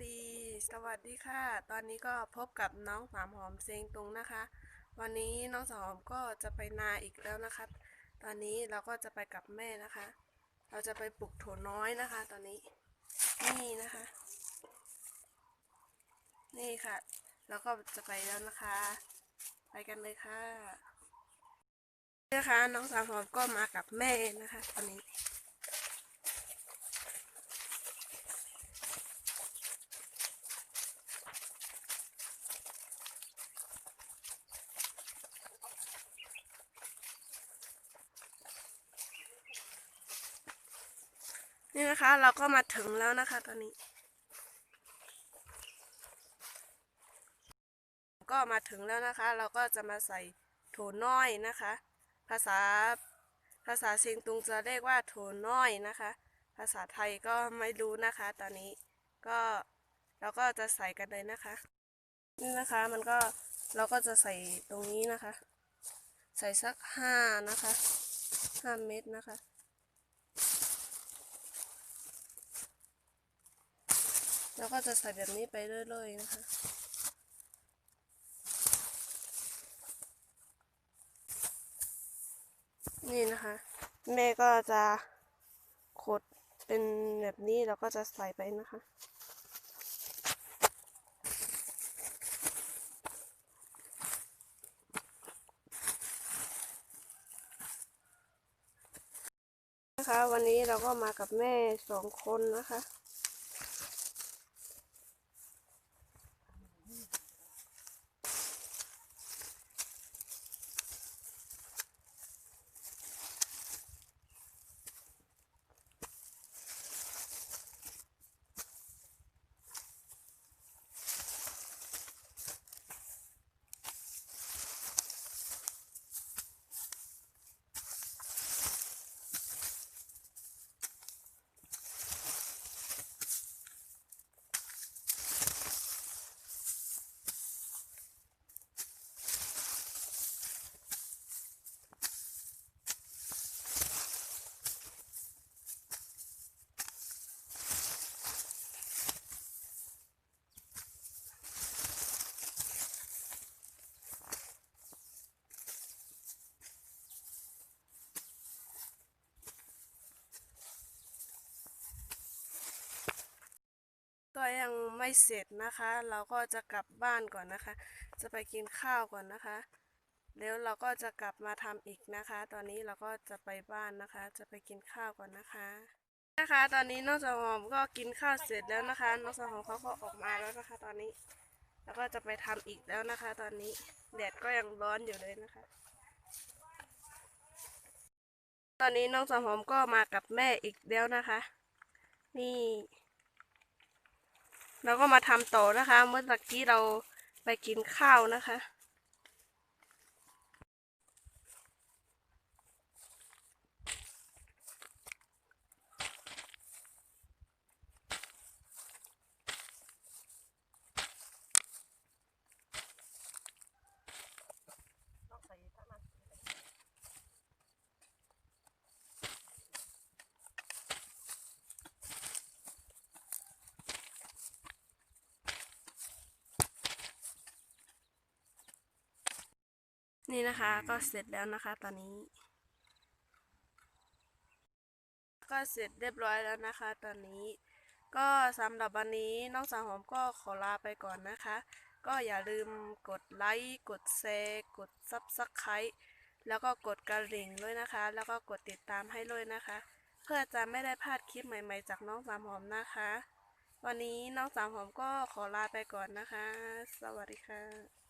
ดี สวัสดีค่ะ ตอนนี้ก็พบกับน้องสามหอมเซงตุงนะคะ วันนี้น้องสามหอมก็จะไปนาอีกแล้วนะคะ ตอนนี้เราก็จะไปกับแม่นะคะ เราจะไปปลูกถั่วน้อยนะคะ ตอนนี้ นี่นะคะ นี่ค่ะ เราก็จะไปแล้วนะคะ ไปกันเลยค่ะนี่นะคะ น้องสามหอมก็มากับแม่นะคะ ตอนนี้ นี่นะคะ เราก็มาถึงแล้วนะคะ ตอนนี้ ก็มาถึงแล้วนะคะ เราก็จะมาใส่โถน้อยนะคะ ภาษาภาษาเซียงตุงจะเรียกว่าโถน้อยนะคะ ภาษาไทยก็ไม่รู้นะคะ ตอนนี้ก็เราก็จะใส่กันเลยนะคะนี่นะคะมันก็เราก็จะใส่ตรงนี้นะคะ ใส่สักห้านะคะห้าเม็ดนะคะ แล้วก็จะใส่แบบนี้ไปเรื่อยๆนะคะ นี่นะคะ แม่ก็จะขดเป็นแบบนี้แล้วก็จะใส่ไปนะคะนะคะวันนี้เราก็มากับแม่สองคนนะคะ ก็ยังไม่เสร็จนะคะ เราก็จะกลับบ้านก่อนนะคะ จะไปกินข้าวก่อนนะคะ แล้วเราก็จะกลับมาทำอีกนะคะ ตอนนี้เราก็จะไปบ้านนะคะ จะไปกินข้าวก่อนนะคะ นะคะ ตอนนี้น้องสาวหอมก็กินข้าวเสร็จแล้วนะคะ น้องสาวหอมเขาก็ออกมาแล้วนะคะ ตอนนี้ แล้วก็จะไปทำอีกแล้วนะคะ ตอนนี้แดดก็ยังร้อนอยู่เลยนะคะ ตอนนี้น้องสาวหอมก็มากับแม่อีกแล้วนะคะ นี่ เราก็มาทำต่อนะคะ เมื่อตะกี้เราไปกินข้าวนะคะ นี่นะคะก็เสร็จแล้วนะคะตอนนี้ ก็เสร็จเรียบร้อยแล้วนะคะ ตอนนี้ ก็สำหรับวันนี้น้องสาวหอมก็ขอลาไปก่อนนะคะ ก็อย่าลืมกดไลค์กดแชร์กดซับสไครต์แล้วก็กดกระดิ่งด้วยนะคะ แล้วก็กดติดตามให้ด้วยนะคะ เพื่อจะไม่ได้พลาดคลิปใหม่ ๆ จากน้องสามหอมนะคะ วันนี้น้องสามหอมก็ขอลาไปก่อนนะคะ สวัสดีค่ะ